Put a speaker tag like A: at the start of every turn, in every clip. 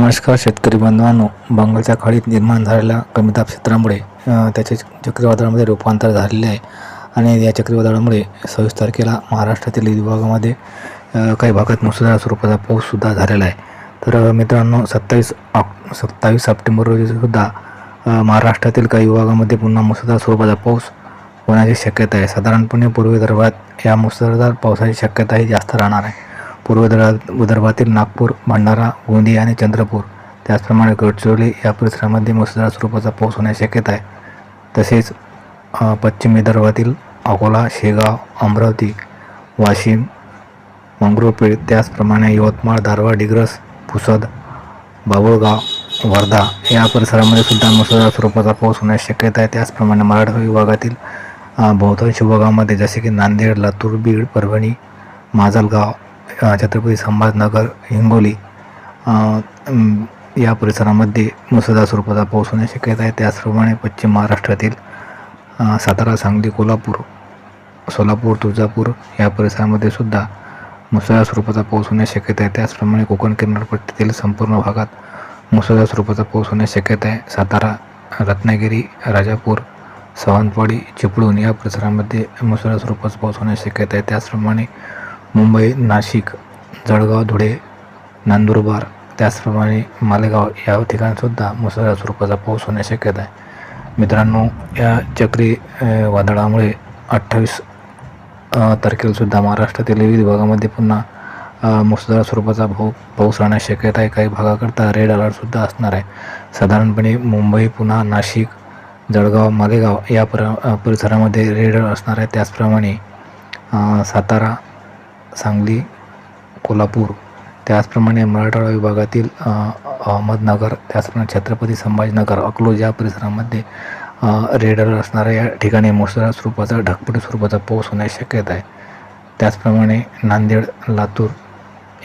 A: नमस्कार शेतकरी बांधवांनो. बंगालच्या खाडीत निर्माण झालेल्या कमी दाब क्षेत्रामुळे त्याचे चक्रीवादळामध्ये रूपांतर झालेले आहे. आणि या चक्रीवादळामुळे सव्वीस तारखेला महाराष्ट्रातील विभागामध्ये काही भागात मुसळधार स्वरूपाचा पाऊससुद्धा झालेला आहे. तर मित्रांनो सत्तावीस ऑक् सत्तावीस सप्टेंबर रोजीसुद्धा महाराष्ट्रातील काही विभागामध्ये पुन्हा मुसळधार स्वरूपाचा पाऊस होण्याची शक्यता आहे. साधारणपणे पूर्वी विदर्भात या मुसळधार पावसाची शक्यता ही जास्त राहणार आहे. पूर्व विदर्भातील नागपूर भंडारा गोंदिया आणि चंद्रपूर. त्याचप्रमाणे गडचिरोली या परिसरामध्ये मुसळधार स्वरूपाचा पाऊस होण्याची शक्यता आहे. तसेच पश्चिम विदर्भातील अकोला शेगाव अमरावती वाशिम मंगरुळपीर त्याचप्रमाणे यवतमाळ धारवाड डिग्रस पुसद बाबुळगाव वर्धा या परिसरामध्ये सुद्धा मुसळधार स्वरूपाचा पाऊस होण्याची शक्यता आहे. त्याचप्रमाणे मराठवा विभागातील बहुतांश विभागामध्ये जसे की नांदेड लातूर बीड परभणी माजलगाव छत्रपती संभाजनगर हिंगोली या परिसरामध्ये मुसळधार स्वरूपाचा पाऊस होण्याची शक्यता आहे. त्याचप्रमाणे पश्चिम महाराष्ट्रातील सातारा सांगली कोल्हापूर सोलापूर तुळजापूर या परिसरामध्ये सुद्धा मुसळधार स्वरूपाचा पाऊस होण्याची शक्यता आहे. त्याचप्रमाणे कोकण किनारपट्टीतील संपूर्ण भागात मुसळधार स्वरूपाचा पाऊस होण्याची शक्यता आहे. सातारा रत्नागिरी राजापूर सावंतवाडी चिपळूण या परिसरामध्ये मुसळधार स्वरूपाचा पाऊस होण्याची शक्यता आहे. त्याचप्रमाणे मुंबई नाशिक जळगाव धुळे नंदुरबार त्याचप्रमाणे मालेगाव या ठिकाणीसुद्धा मुसळधार स्वरूपाचा पाऊस होण्याची शक्यता आहे. मित्रांनो या चक्री वादळामुळे अठ्ठावीस तारखेलासुद्धा महाराष्ट्रातील विविध भागामध्ये पुन्हा मुसळधार स्वरूपाचा भाऊ पाऊस राहण्याची शक्यता आहे. काही भागाकरता रेड अलर्टसुद्धा असणार आहे. साधारणपणे मुंबई पुन्हा नाशिक जळगाव मालेगाव या पर परिसरामध्ये रेड असणार आहे. त्याचप्रमाणे सातारा सांगली कोल्हापूर त्याचप्रमाणे मराठवाडा विभागातील अहमदनगर त्याचप्रमाणे छत्रपती संभाजीनगर अकलोज या परिसरामध्ये रेडर असणाऱ्या या ठिकाणी मुसळधार स्वरूपाचा ढकपटी स्वरूपाचा पाऊस होण्याची शक्यता आहे. त्याचप्रमाणे नांदेड लातूर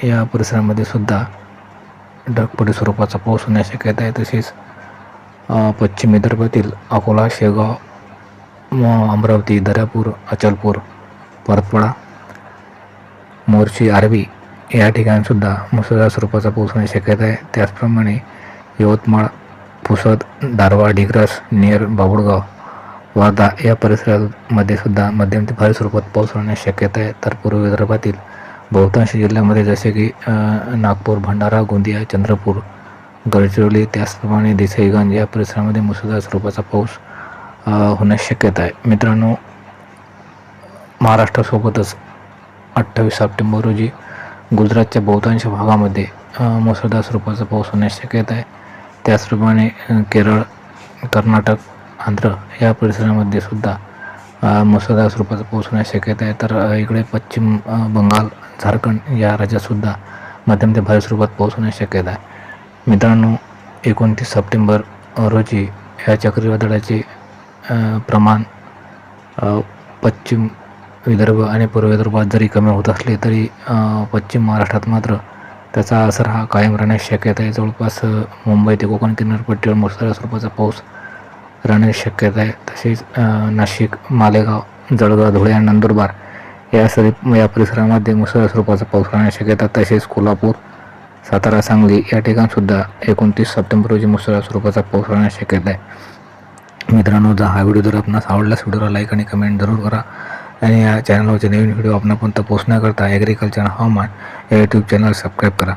A: या परिसरामध्ये सुद्धा ढकपटी स्वरूपाचा पाऊस होण्याची शक्यता आहे. तसेच पश्चिम विदर्भातील अकोला शेगाव म- अमरावती दर्यापूर अचलपूर परतवाडा मोर्शी आरवी या ठिकाणीसुद्धा मुसळधार स्वरूपाचा पाऊस होण्याची शक्यता आहे. त्याचप्रमाणे यवतमाळ पुसद दारवा डिग्रस नेर बाबुडगाव वादा या परिसरामध्ये सुद्धा मध्यम ते भारी स्वरूपात पाऊस होण्याची शक्यता आहे. तर पूर्व विदर्भातील बहुतांश जिल्ह्यामध्ये जसे की नागपूर भंडारा गोंदिया चंद्रपूर गडचिरोली त्याचप्रमाणे देसाईगंज या परिसरामध्ये मुसळधार स्वरूपाचा पाऊस होण्याची शक्यता आहे. मित्रांनो महाराष्ट्रासोबतच अठ्ठावीस सप्टेंबर रोजी गुजरातच्या बहुतांश भागामध्ये मुसळधार स्वरूपाचा पाऊस होण्याची शक्यता आहे. त्याचप्रमाणे केरळ कर्नाटक आंध्र या परिसरामध्ये सुद्धा मुसळधार स्वरूपाचा पाऊस होण्याची शक्यता आहे. तर इकडे पश्चिम बंगाल झारखंड या राज्यातसुद्धा मध्यम ते भारी स्वरूपात पाऊस होण्याची शक्यता आहे. मित्रांनो एकोणतीस सप्टेंबर रोजी या चक्रीवादळाचे प्रमाण पश्चिम विदर्भ आणि पूर्व विदर्भात जरी कमी होत असले तरी पश्चिम महाराष्ट्रात मात्र त्याचा असर हा कायम राहण्याची शक्यता आहे. जवळपास मुंबई ते कोकण किनारपट्टीवर मुसळधार स्वरूपाचा पाऊस राहण्याची शक्यता आहे. तसेच नाशिक मालेगाव जळगाव धुळे आणि नंदुरबार या सरी या परिसरामध्ये मुसळधार स्वरूपाचा पाऊस राहण्याची शक्यता तसेच कोल्हापूर सातारा सांगली या ठिकाणसुद्धा एकोणतीस सप्टेंबर रोजी मुसळधार स्वरूपाचा पाऊस राहण्याची शक्यता आहे. मित्रांनो जर हा व्हिडिओ जर आपणास आवडल्यास व्हिडिओला लाईक आणि कमेंट जरूर करा. आणि या चॅनलवरचे नवीन व्हिडिओ आपणापर्यंत पोहोचण्याकरता ॲग्रिकल्चर हवामान या यूट्यूब चॅनल सबस्क्राईब करा.